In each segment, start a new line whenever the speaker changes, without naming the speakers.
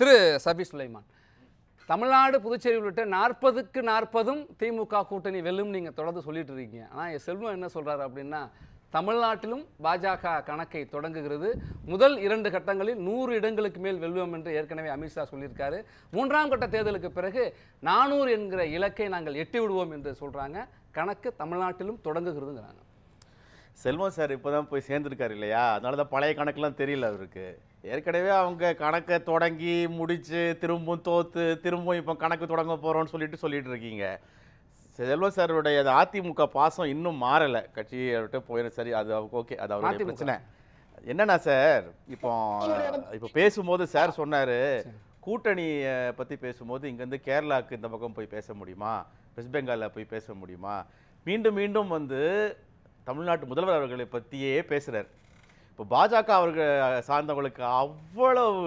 திரு சபி சுலைமான். தமிழ்நாடு புதுச்சேரி உள்ளிட்ட நாற்பதுக்கு நாற்பதும் திமுக கூட்டணி வெல்லும் நீங்கள் தொடர்ந்து சொல்லிட்டு இருக்கீங்க. ஆனால் என் செல்வம் என்ன சொல்கிறாரு அப்படின்னா தமிழ்நாட்டிலும் பாஜக கணக்கை தொடங்குகிறது. முதல் இரண்டு கட்டங்களில் நூறு இடங்களுக்கு மேல் வெல்வோம் என்று ஏற்கனவே அமித்ஷா சொல்லியிருக்காரு. மூன்றாம் கட்ட தேர்தலுக்கு பிறகு நானூறு என்கிற இலக்கை நாங்கள் எட்டி விடுவோம் என்று சொல்கிறாங்க கணக்கு தமிழ்நாட்டிலும் தொடங்குகிறதுங்கிறாங்க.
செல்வம் சார் இப்போ தான் போய் சேர்ந்துருக்காரு இல்லையா? அதனால தான் பழைய கணக்கெலாம் தெரியல அவருக்கு. ஏற்கனவே அவங்க கணக்கை தொடங்கி முடிச்சு திரும்பவும் தோத்து திரும்பவும் இப்போ கணக்கு தொடங்க போகிறோம்னு சொல்லிட்டு சொல்லிட்டு இருக்கீங்க. செல்வம் சாருடைய அது அதிமுக பாசம் இன்னும் மாறலை. கட்சி விட்டு போயிடும் சரி அது ஓகே அது அவருடைய. பிரச்சனை. என்னன்னா சார் இப்போ இப்போ பேசும்போது சார் சொன்னார் கூட்டணியை பற்றி பேசும்போது இங்கேருந்து கேரளாவுக்கு இந்த பக்கம் போய் பேச முடியுமா? வெஸ்ட் பெங்காலில் போய் பேச முடியுமா? மீண்டும் மீண்டும் வந்து தமிழ்நாட்டு முதல்வர் அவர்களை பற்றியே பேசுகிறார் இப்போ பாஜக அவர்கள் சார்ந்தவங்களுக்கு அவ்வளவு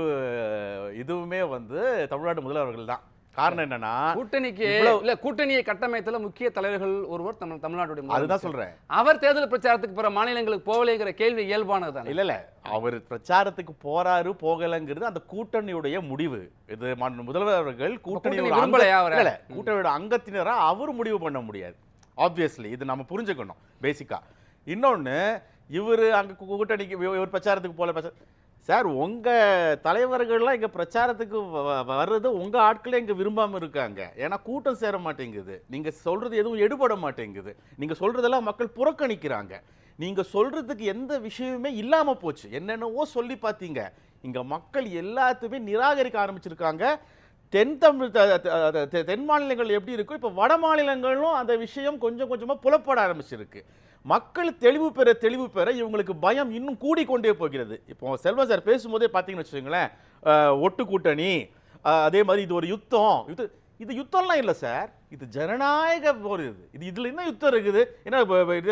இதுவுமே வந்து தமிழ்நாட்டு முதல்வர்கள் தான் காரணம் என்னன்னா
கூட்டணிக்கு இல்ல கூட்டணியை கட்டமைத்தல முக்கிய தலைவர்கள் ஒருவர் தமிழ் தமிழ்நாட்டுடைய
அதுதான். சொல்றேன்.
அவர் தேர்தல் பிரச்சாரத்துக்கு பிற மாநிலங்களுக்கு போகலைங்கிற கேள்வி இயல்பானது தானே?
இல்ல இல்ல. அவர் பிரச்சாரத்துக்கு போறாரு போகலங்கிறது அந்த கூட்டணியுடைய முடிவு. இது முதல்வர் அவர்கள் கூட்டணியோட கூட்டணியோட அங்கத்தினரா அவர் முடிவு பண்ண முடியாது. ஆப்வியஸ்லி இது நம்ம புரிஞ்சுக்கணும் பேசிக்கா இன்னொன்னு இவர் அங்கே கூட்டணிக்கு இவர் பிரச்சாரத்துக்கு போல பிரச்சா- சார் உங்கள் தலைவர்கள்லாம் இங்கே பிரச்சாரத்துக்கு வ- வர்றது உங்கள் ஆட்களே இங்கே விரும்பாமல் இருக்காங்க. ஏன்னா கூட்டம் சேர மாட்டேங்குது. நீங்கள் சொல்கிறது எதுவும் எடுபட மாட்டேங்குது. நீங்கள் சொல்கிறதெல்லாம் மக்கள் புறக்கணிக்கிறாங்க. நீங்கள் சொல்கிறதுக்கு எந்த விஷயமுமே இல்லாமல் போச்சு. என்னென்னவோ சொல்லி பார்த்தீங்க. இங்கே மக்கள் எல்லாத்தையுமே நிராகரிக்க ஆரம்பிச்சிருக்காங்க. தென் தமிழ் தெ- தென் மாநிலங்கள் எப்படி இருக்கோ இப்போ வட மாநிலங்களும் அந்த விஷயம் கொஞ்சம் கொஞ்சமாக புலப்பட ஆரம்பிச்சிருக்கு. மக்கள் தெளிவு பெற தெளிவு பெற இவங்களுக்கு பயம் இன்னும் கூடிக்கொண்டே போகிறது. இப்போ செல்வம் சார் பேசும்போதே பார்த்தீங்கன்னு வச்சுக்கோங்களேன் ஒட்டு கூட்டணி அதே மாதிரி இது ஒரு யுத்தம். யுத்த இது யுத்தம்லாம் இல்லை சார். இது ஜனநாயக போர் இது. இது இதில் என்ன யுத்தம் இருக்குது? ஏன்னா இது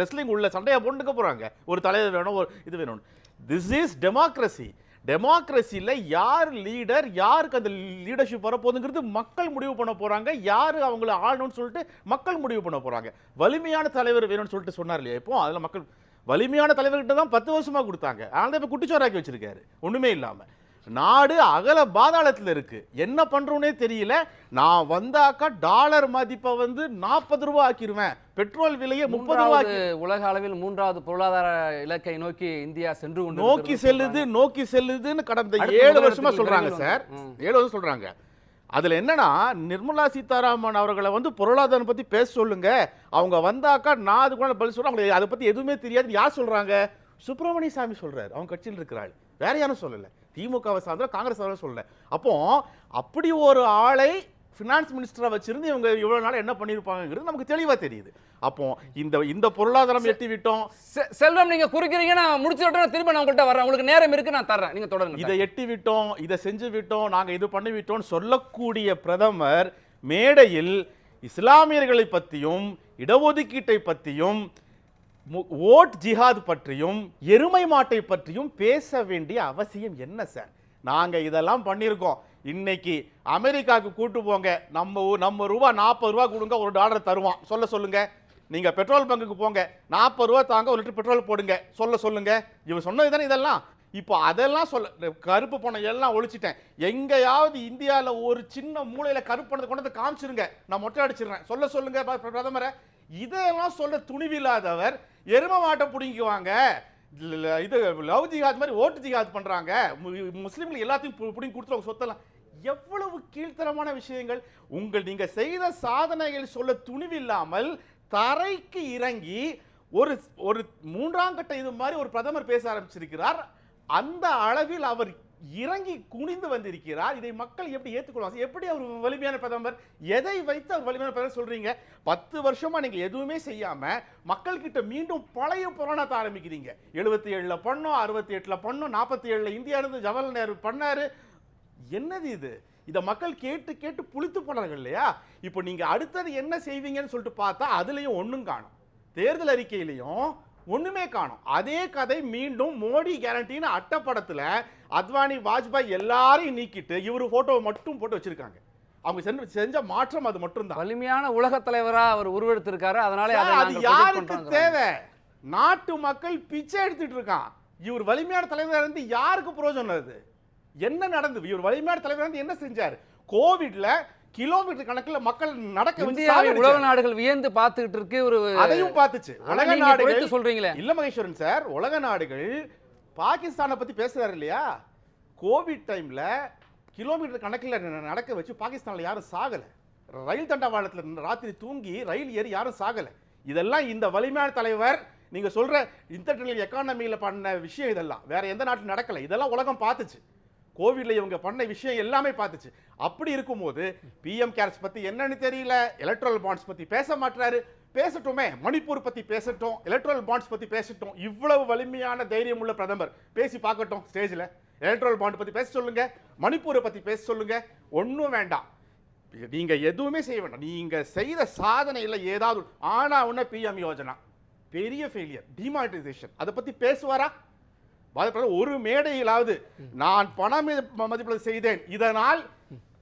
ரெஸ்லிங் உள்ள சண்டையை போட்டுக்க போகிறாங்க ஒரு தலைவர் வேணும் ஒரு இது வேணும் திஸ் இஸ் டெமோக்ரஸி டெமோக்ரஸியில் யார் லீடர் யாருக்கு அந்த லீடர்ஷிப் வரப்போகுதுங்கிறது மக்கள் முடிவு பண்ண போகிறாங்க யார் அவங்கள ஆளணும்னு சொல்லிட்டு மக்கள் முடிவு பண்ண போகிறாங்க வலிமையான தலைவர் வேணும்னு சொல்லிட்டு சொன்னார் இல்லையா? இப்போ அதில் மக்கள் வலிமையான தலைவர்கிட்ட தான் பத்து வருஷமாக கொடுத்தாங்க. ஆனால் தான் இப்போ குட்டிச்சோராக்கி வச்சுருக்காரு. ஒன்றுமே இல்லாமல் நாடு அகல பாதாளத்தில் இருக்கு. என்ன பண்றோன்னே தெரியல. நான் வந்தாக்கா டாலர் மதிப்பை வந்து நாற்பது ரூபா ஆக்கிடுவேன் பெட்ரோல் விலையை முப்பது ரூபா
உலக அளவில் மூன்றாவது பொருளாதார இலக்கை நோக்கி இந்தியா சென்று கொண்டு
நோக்கி செல்லுது நோக்கி செல்லுதுன்னு கடந்த ஏழு வருஷமா சொல்றாங்க
விரைவில்
சார். ஏழு வருஷம் சொல்றாங்க. அதுல என்னன்னா நிர்மலா சீதாராமன் அவர்களை வந்து பொருளாதாரம் பத்தி பேச சொல்லுங்க. அவங்க வந்தாக்கா நான் அது கூட பதில் சொல்றேன். அவங்களுக்கு அதை பத்தி எதுவுமே தெரியாது யார் சொல்றாங்க? சுப்பிரமணிய சாமி சொல்றாரு. அவங்க கட்சியில் இருக்கிறாள் வேற யாரும் சொல்லல. திமுகவை சார்ந்த காங்கிரஸ் சார்ந்த சொல்லல. அப்போ அப்படி ஒரு ஆளை ஃபினான்ஸ் மினிஸ்டரா வச்சிருந்து இவங்க இவ்வளவு நாள் என்ன பண்ணியிருப்பாங்கிறது நமக்கு தெளிவா தெரியுது. அப்போ இந்த இந்த பொருளாதாரம் எட்டி விட்டோம்
செல்வம் நீங்க குறுக்கிறீங்க நான் முடிச்சு விட்டேன் திரும்ப நான் உங்கள்கிட்ட வரேன். உங்களுக்கு நேரம் இருக்கு நான் தர்றேன். நீங்க தொடருங்க
இதை எட்டி விட்டோம் இதை செஞ்சு விட்டோம் நாங்க இது பண்ணி விட்டோம் சொல்லக்கூடிய பிரதமர் மேடையில் இஸ்லாமியர்களை பற்றியும் இடஒதுக்கீட்டை பற்றியும் ஓட் ஜிஹாத் பற்றியும் எருமை மாட்டை பற்றியும் பேச வேண்டிய அவசியம் என்ன சார்? நாங்கள் இதெல்லாம் பண்ணியிருக்கோம் இன்னைக்கு அமெரிக்காவுக்கு கூட்டு போங்க. நம்ம நம்ம ரூபா நாற்பது ரூபா கொடுங்க ஒரு டாலர் தருவான். சொல்ல சொல்லுங்க. நீங்கள் பெட்ரோல் பங்குக்கு போங்க. நாற்பது ரூபா தாங்க ஒரு லிட்டர் பெட்ரோல் போடுங்க. சொல்ல சொல்லுங்க. இவன் சொன்னது தானே இதெல்லாம்? இப்போ அதெல்லாம் சொல்ல கருப்பு பணம் எல்லாம் ஒழிச்சிட்டேன். எங்கேயாவது இந்தியாவில் ஒரு சின்ன மூலையில் கருப்பு பணத்தை கொண்டு வந்து காமிச்சிருங்க. நான் மொட்டை அடிச்சிடுறேன். சொல்ல சொல்லுங்க பிரதமரை. இதெல்லாம் சொல்ல துணிவில்லாதவர் எரும மாட்டை பிடிங்குவாங்க இது லவ் ஜிஹாத் மாதிரி ஓட்டு ஜிஹாத் பண்ணுறாங்க முஸ்லீம்கள் எல்லாத்தையும் பு- பிடிங்கி கொடுத்துருவாங்க சொத்தெல்லாம். எவ்வளவு கீழ்த்தரமான விஷயங்கள். உங்கள் நீங்கள் செய்த சாதனைகள் சொல்ல துணிவில்லாமல் தரைக்கு இறங்கி ஒரு ஒரு மூன்றாம் கட்ட இது மாதிரி ஒரு பிரதமர் பேச ஆரம்பிச்சிருக்கிறார். அந்த அளவில் அவர் இறங்கி குனிந்து வந்திருக்கிறார். இதை மக்கள் எப்படி ஏற்றுக்கொள்வாங்க? எப்படி அவர் வலிமையான பிரதமர்? எதை வைத்து அவர் வலிமையான பிரதமர் சொல்றீங்க? பத்து வருஷமா நீங்க எதுவுமே செய்யாம மக்கள் கிட்ட மீண்டும் பழைய புராணத்தை ஆரம்பிக்கிறீங்க. எழுபத்தி ஏழுல பண்ணோம் அறுபத்தி எட்டுல பண்ணோம் நாற்பத்தி ஏழுல இந்தியா இருந்து ஜவஹர்லால் நேரு பண்ணாரு. என்னது இது? இதை மக்கள் கேட்டு கேட்டு புளித்து போனாங்க இல்லையா? இப்போ நீங்க அடுத்தது என்ன செய்வீங்கன்னு சொல்லிட்டு பார்த்தா அதுலயும் ஒன்றும் காணும். தேர்தல் அறிக்கையிலையும் ஒண்ணுமே காணும். அதே கதை மீண்டும் மோடி கேரண்டின்னு அட்டப்படத்துல அத்வானி வாஜ்பாய் எல்லாரையும் நீக்கிட்டு இவர் போட்டோவை மட்டும் போட்டு வச்சிருக்காங்க. அவங்க செஞ்ச செஞ்ச மாற்றம் அது மட்டும்தான்.
வலிமையான உலக தலைவரா அவர் உருவெடுத்திருக்காரு. அதனால அதை
யாருக்கு. தேவை? நாட்டு மக்கள் பிச்சை எடுத்துட்டு இருக்கான். இவர் வலிமையான தலைவரா இருந்து யாருக்கு பிரயோஜனம் அது? என்ன நடந்தது? இவர் வலிமையான தலைவர் வந்து என்ன செஞ்சார்? கோவிட்ல கிலோமீட்டர் கணக்குல மக்கள் நடக்க
இந்தியாவை உலக. நாடுகள் வியந்து பார்த்துக்கிட்டு இருக்கு ஒரு
அதையும் பார்த்துச்சு. உலக நாடுகள்
சொல்றீங்களே.
இல்ல மகேஸ்வரன் சார் உலக நாடுகள் பாகிஸ்தானை பத்தி பேசுறாரு இல்லையா? கோவிட் டைம்ல கிலோமீட்டர் கணக்குல நடக்க வச்சு பாகிஸ்தான்ல யாரும் சாகல. ரயில் தண்டவாளத்துல ராத்திரி தூங்கி ரயில் ஏறி யாரும் சாகல. இதெல்லாம் இந்த வலிமையான தலைவர் நீங்க சொல்ற இன்டர்நெட் எக்கானமியில பண்ண விஷயம் இதெல்லாம். வேற எந்த நாட்டிலும் நடக்கல. இதெல்லாம் உலகம் பார்த்துச்சு. கோவிட்ல இவங்க பண்ண விஷயம் எல்லாமே பார்த்துச்சு. அப்படி இருக்கும்போது பிஎம் கேர்ஸ் பத்தி என்னன்னு தெரியல எலக்ட்ரல் பாண்ட்ஸ் பத்தி பேச மாட்டாரு பேசட்டுமே மணிப்பூர் பத்தி பேசட்டும் எலக்ட்ரல் பாண்ட்ஸ் பத்தி பேசட்டும். இவ்வளவு வலிமையான தைரியம் உள்ள பிரதமர். பேசி பார்க்கட்டும் ஸ்டேஜ்ல எலக்ட்ரல் பாண்ட் பத்தி பேச சொல்லுங்க மணிப்பூரை பத்தி பேச சொல்லுங்க. ஒன்றும் வேண்டாம். நீங்க எதுவுமே செய்ய வேண்டாம். நீங்க செய்த சாதனையில ஏதாவது ஆனா உன்ன பிஎம் யோஜனா. பெரிய ஃபெயிலியர் டிமானிட்டைசேஷன் அதை பத்தி பேசுவாரா? ஒரு மேடையிலாவது நான் பணம் மதிப்பீடு செய்தேன். இதனால்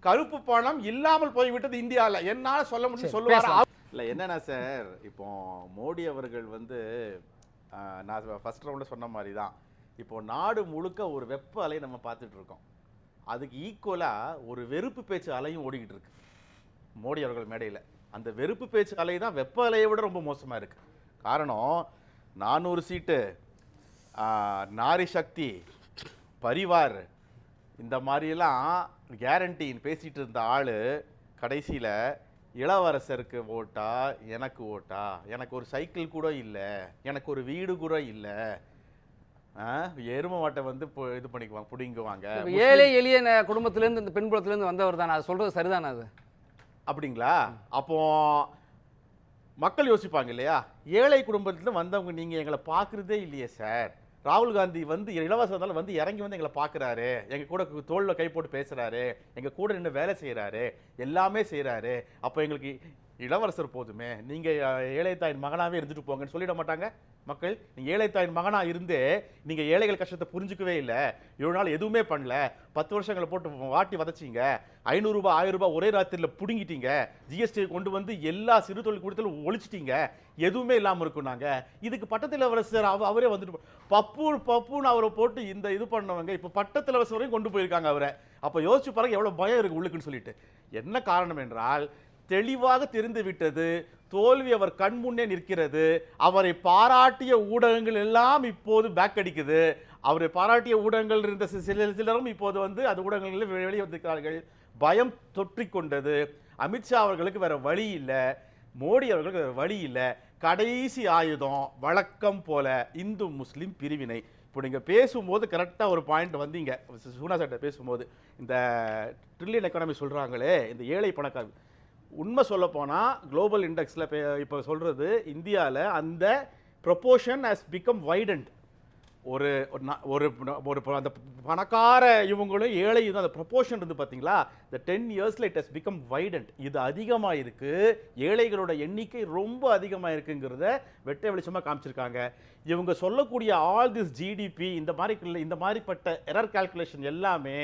கருப்பு பணம் இல்லாமல் போய்விட்டது இந்தியால. என்னால சொல்ல முடியும் சொல்லுவாரா. இல்ல என்னன்னா சார் இப்போ மோடி அவர்கள் வந்து நான் ஃபர்ஸ்ட் ரவுண்ட்ல சொன்ன மாதிரி தான் இப்போ நாடு முழுக்க ஒரு வெப்ப அலை நம்ம பார்த்துட்டு இருக்கோம். அதுக்கு ஈக்குவலா ஒரு வெறுப்பு பேச்சு அலையும் ஓடிக்கிட்டு இருக்கு. மோடி அவர்கள் மேடையில். அந்த வெறுப்பு பேச்சு அலை தான் வெப்ப அலையை விட ரொம்ப மோசமா இருக்கு. காரணம் நானூறு சீட்டு நாரி சக்தி பரிவார். இந்த மாதிரியெல்லாம் கேரண்டின்னு பேசிட்டு இருந்த ஆளு கடைசியில இளவரசருக்கு ஓட்டா எனக்கு ஓட்டா? எனக்கு ஒரு சைக்கிள் கூட இல்லை. எனக்கு ஒரு வீடு கூட இல்லை. எரும மாட்டை வந்து இப்போ இது பண்ணிக்குவாங்க பிடிங்குவாங்க
ஏழை எளிய குடும்பத்திலிருந்து இந்த பெண்புலத்திலிருந்து வந்தவர் தானே? அது சொல்றது சரிதானே அது?
அப்படிங்களா? அப்போ மக்கள் யோசிப்பாங்க இல்லையா? ஏழை குடும்பத்துல வந்தவங்க நீங்க எங்களை பார்க்கறதே இல்லையே சார். ராகுல் காந்தி வந்து இலவசத்தால் வந்து இறங்கி வந்து எங்களை பார்க்குறாரு. எங்கள் கூட தோளில் கை போட்டு பேசுகிறாரு எங்கள் கூட நின்று வேலை செய்கிறாரு எல்லாமே செய்கிறாரு அப்போ எங்களுக்கு இளவரசர் போதுமே. நீங்கள் அஹ், ஏழை தாயின் இருந்துட்டு போங்கன்னு சொல்லிட மாட்டாங்க. மக்கள் நீங்கள் ஏழை தாயின் இருந்தே நீங்கள் ஏழைகள் கஷ்டத்தை புரிஞ்சுக்கவே இல்லை. இவ்வளோ நாள் எதுவுமே பண்ணல. பத்து வருஷங்களை போட்டு வாட்டி வதச்சிங்க. ஐநூறுரூபா ஆயிரரூபா ஒரே ராத்திரியில் பிடுங்கிட்டீங்க. ஜிஎஸ்டி கொண்டு வந்து எல்லா சிறு தொழில் கூடத்திலும் ஒழிச்சிட்டீங்க. எதுவுமே இல்லாமல் இருக்கும் நாங்கள் இதுக்கு பட்டத்தில் இளவரசர் அவ அவரே வந்துட்டு பப்பு பப்புன்னு அவரை போட்டு இந்த இது பண்ணவங்க இப்போ பட்டத்தில் இளவரசர் வரையும் கொண்டு போயிருக்காங்க அவரை. அப்போ யோசிச்சு பாருங்க எவ்வளோ பயம் இருக்குது உள்ளுக்குன்னு சொல்லிட்டு. என்ன காரணம் என்றால் தெளிவாக தெரிந்துவிட்டது. தோல்வி அவர் கண் முன்னே நிற்கிறது. அவரை பாராட்டிய ஊடகங்கள் எல்லாம் இப்போது பேக் அடிக்குது. அவரை பாராட்டிய ஊடகங்கள் இருந்த சில சிலரும் இப்போது வந்து அது ஊடகங்களில் வெ- வெளியே வந்திருக்கிறார்கள். பயம் தொற்றிக்கொண்டது அமித்ஷா அவர்களுக்கு வேறு வழி இல்லை. மோடி அவர்களுக்கு வேறு வழி இல்லை. கடைசி ஆயுதம் வழக்கம் போல இந்து முஸ்லீம் பிரிவினை. இப்போ நீங்கள் பேசும்போது கரெக்டாக ஒரு பாயிண்ட் வந்தீங்க. சூனா சார்ட்ட பேசும்போது. இந்த ட்ரில்லியன் எக்கானமி சொல்கிறாங்களே இந்த ஏழை பணக்கார உண்மை சொல்ல குளோபல் இண்டெக்ஸில் இப்போ சொல்கிறது இந்தியாவில் அந்த ப்ரொப்போஷன் ஹஸ் பிகம் வைடன்ட் ஒரு ஒரு ஒரு ப- அந்த பணக்கார இவங்களும் ஏழை இதுவும் அந்த ப்ரொபோஷன் இருந்து பார்த்தீங்களா இந்த டென் இயர்ஸில் இட் ஹஸ் பிகம் வைடன்ட் இது அதிகமாக இருக்கு ஏழைகளோட எண்ணிக்கை ரொம்ப அதிகமாக இருக்குங்கிறத வெட்ட வெளிச்சமாக காமிச்சிருக்காங்க. இவங்க சொல்லக்கூடிய ஆல் திஸ் ஜிடிபி இந்த மாதிரி இந்த மாதிரிப்பட்ட எரர் கால்குலேஷன் எல்லாமே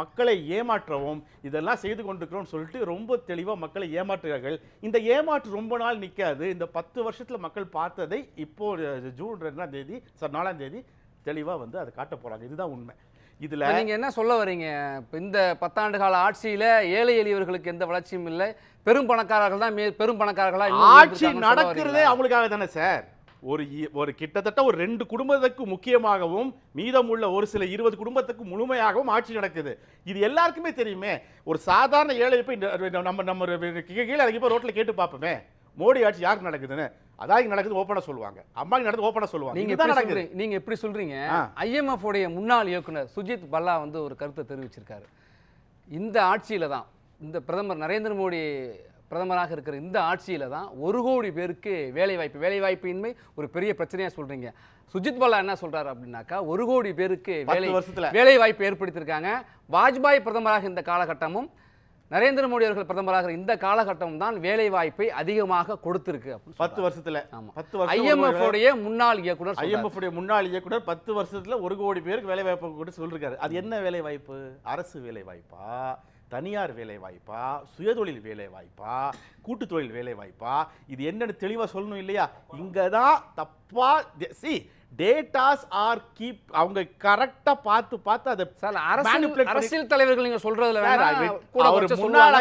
மக்களை ஏமாற்றவும் இதெல்லாம் செய்து கொண்டிருக்கிறோம்னு சொல்லிட்டு ரொம்ப தெளிவாக மக்களை ஏமாற்றுகிறார்கள். இந்த ஏமாற்று ரொம்ப நாள் நிற்காது இந்த பத்து வருஷத்தில் மக்கள் பார்த்ததை இப்போ ஜூன் ரெண்டாம் தேதி சார் நாலாம் தேதி தெளிவாக வந்து அதை காட்ட போறாங்க. இதுதான் உண்மை. இதுல
இப்ப நீங்க என்ன சொல்ல வர்றீங்க இப்ப இந்த பத்தாண்டு கால ஆட்சியில ஏழை எளியவர்களுக்கு எந்த வளர்ச்சியும் இல்லை. பெரும் பணக்காரர்கள் தான் பெரும் பணக்காரர்களா இன்னும்
ஆட்சி நடக்கிறதே? அவங்களுக்காக தானே சார்? ஒரு ஒரு கிட்டத்தட்ட ஒரு ரெண்டு குடும்பத்துக்கு முக்கியமாகவும் மீதமுள்ள ஒரு சில இருபது குடும்பத்துக்கு முழுமையாகவும் ஆட்சி நடக்குது. இது எல்லாருக்குமே தெரியுமே ஒரு சாதாரண ஏழை போய் நம்ம நம்ம கீழே இறங்கி போய் ரோட்ல கேட்டு பார்ப்போமே மோடி ஆட்சி யாருக்கு நடக்குதுன்னு? அதான் இங்க நடக்குது ஓப்பனா சொல்லுவாங்க. அம்மா நடக்குது ஓப்பனா சொல்லுவாங்க.
நீங்க
நடக்குது.
நீங்க எப்படி சொல்றீங்க. ஐஎம்எஃப் உடைய முன்னாள் இயக்குனர் சுஜித் பல்லா வந்து ஒரு கருத்தை தெரிவிச்சிருக்காரு. இந்த ஆட்சியில தான் இந்த பிரதமர் நரேந்திர மோடி பிரதமராக இருக்கிற இந்த ஆட்சியில தான் ஒரு கோடி பேருக்கு வேலை வாய்ப்பு வேலை வாய்ப்பின்மை ஒரு பெரிய பிரச்சனையா சொல்றீங்க. சுஜித் பல்லா என்ன சொல்றாரு அப்படின்னாக்கா ஒரு கோடி பேருக்கு வேலை
வருஷத்துல.
வேலை வாய்ப்பு ஏற்படுத்தியிருக்காங்க. வாஜ்பாய் பிரதமராக இந்த காலகட்டமும் நரேந்திர மோடி அவர்கள் பிரதமராக இந்த காலகட்டமும் தான் வேலை வாய்ப்பை அதிகமாக கொடுத்திருக்கு
பத்து. வருஷத்துல. பத்து
IMF உடைய முன்னாள் இயக்குனர்.
ஐஎம்எஃப் உடைய முன்னாள் இயக்குனர் பத்து வருஷத்துல ஒரு கோடி பேருக்கு வேலை வாய்ப்பு கொடுத்து சொல்லிருக்காரு. அது என்ன வேலை வாய்ப்பு அரசு வேலை வாய்ப்பா தனியார் வேலை வாய்ப்பா சுயதொழில் வேலை வாய்ப்பா கூட்டு தொழில் வேலை வாய்ப்பா இது என்னன்னு தெளிவா சொல்லணும் இல்லையா? இங்க தான் தப்பா சி டேட்டாஸ் ஆர் கீப் அவங்க கரெக்டா பார்த்து பார்த்து அதை
சார் அரசியல் அரசியல் தலைவர்கள் நீங்க சொல்றதுல
அவர் முன்னாள்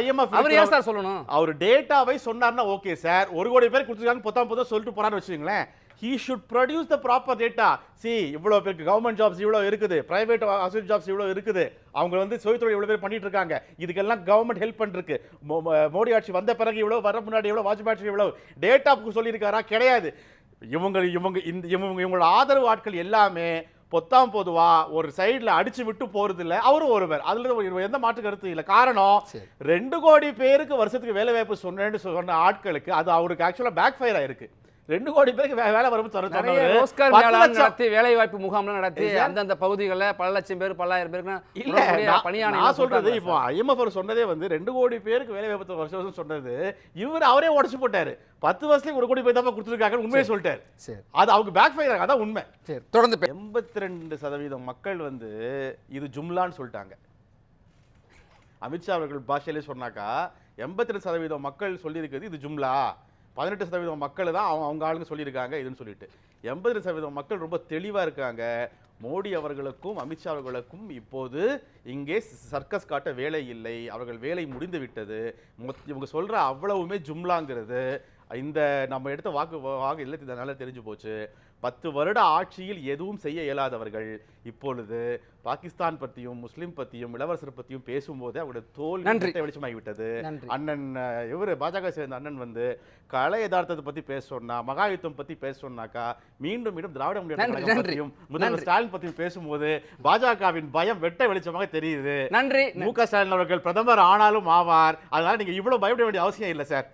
IMF
அவர் ஏன் சார் சொல்லணும்?
அவர் டேட்டாவை சொன்னார்னா ஓகே சார். ஒரு கோடி பேர் கொடுத்துருக்காங்க பொத்தாம் பொத்தம் சொல்லிட்டு போறான்னு வச்சுங்களேன் he should produce the proper data C இவ்வளோ பேருக்கு கவர்மெண்ட் ஜாப்ஸ் இவ்வளோ இருக்குது பிரைவேட் அசோசியேட் ஜாப்ஸ் இவ்வளோ இருக்குது. அவங்க வந்து சுயத்தொழில் இவ்வளோ பேர் பண்ணிட்டு இருக்காங்க. இதுக்கெல்லாம் கவர்மெண்ட் ஹெல்ப் பண்ணிருக்கு. மோடி ஆட்சி வந்த பிறகு இவ்வளோ வர முன்னாடி எவ்வளோ வாஜ்பாய் ஆட்சி இவ்வளோ டேட்டா சொல்லியிருக்காரா? கிடையாது. இவங்க இவங்க இந்த இவங்க இவங்களோட ஆதரவு ஆட்கள் எல்லாமே பொத்தாம் பொதுவா ஒரு சைடுல அடிச்சு விட்டு போறது இல்ல அவரும் ஒருவர். அதுல எந்த மாற்று கருத்து இல்ல. காரணம். ரெண்டு கோடி பேருக்கு வருஷத்துக்கு வேலை வாய்ப்பு சொன்னேன்னு சொன்ன ஆட்களுக்கு அது அவருக்கு ஆக்சுவலா பேக் ஃபயர் ஆயிருக்கு. ரெண்டு கோடி பேருக்கு வேலை லட்சம்.
நடத்தி வேலை வாய்ப்பு முகாம்லாம் நடத்தி. அந்தந்த பகுதிகளில் பல லட்சம் பேர் பல்லாயிரம் பேருக்கு
இல்ல
உடனடியா
நான்- சொல்றது இப்போ ஐஎம்எஃப் சொன்னதே வந்து ரெண்டு கோடி பேருக்கு வேலை வாய்ப்பு வருஷம் வருஷம் சொன்னது. இவர் அவரே உடச்சு போட்டாரு. பத்து வருஷத்துக்கு ஒரு கோடி பேர் தான் கொடுத்துருக்காங்க உண்மையை சொல்லிட்டாரு.
சரி.
அது அவங்க பேக் ஃபயர் அதான் உண்மை.
சரி தொடர்ந்து
எண்பத்தி ரெண்டு சதவீதம் மக்கள் வந்து இது ஜும்லான்னு சொல்லிட்டாங்க. அமித்ஷா அவர்கள் பாஷையிலே சொன்னாக்கா எண்பத்தி ரெண்டு சதவீதம் மக்கள் சொல்லியிருக்கிறது இது ஜும்லா. பதினெட்டு சதவீதம் மக்கள் தான் அவங்க அவங்க ஆளுங்க சொல்லியிருக்காங்க இதுன்னு சொல்லிட்டு. எண்பது சதவீதம் மக்கள் ரொம்ப தெளிவாக இருக்காங்க. மோடி அவர்களுக்கும் அமித்ஷா அவர்களுக்கும் இப்போது இங்கே சர்க்கஸ் காட்ட வேலை இல்லை. அவர்கள் வேலை முடிந்து விட்டது இவங்க சொல்கிற அவ்வளவுமே ஜும்லாங்கிறது. இந்த நம்ம எடுத்த வாக்கு வாக்கு இல்லை இதனால தெரிஞ்சு போச்சு பத்து வருட ஆட்சியில் எதுவும் செய்ய இயலாதவர்கள் இப்பொழுது பாகிஸ்தான் பற்றியும் முஸ்லிம் பற்றியும் இளவரசர் பற்றியும் பேசும்போதே அவருடைய தோல்
நன்றி.
வெளிச்சமாகி விட்டது
நன்றி.
அண்ணன் இவர் பாஜக சேர்ந்த அண்ணன் வந்து கலை யதார்த்தத்தை பத்தி பேச சொன்னா மகாயுத்தம் பத்தி பேச சொன்னாக்கா மீண்டும் மீண்டும் திராவிட முன்னேற்ற. பற்றியும் முதல்வர். ஸ்டாலின் பத்தியும் பேசும்போது பாஜகவின் பயம் வெட்ட வெளிச்சமாக தெரியுது
நன்றி
மு க ஸ்டாலின் அவர்கள் பிரதமர் ஆனாலும் ஆவார் அதனால நீங்க இவ்வளவு பயப்பட வேண்டிய அவசியம் இல்லை சார்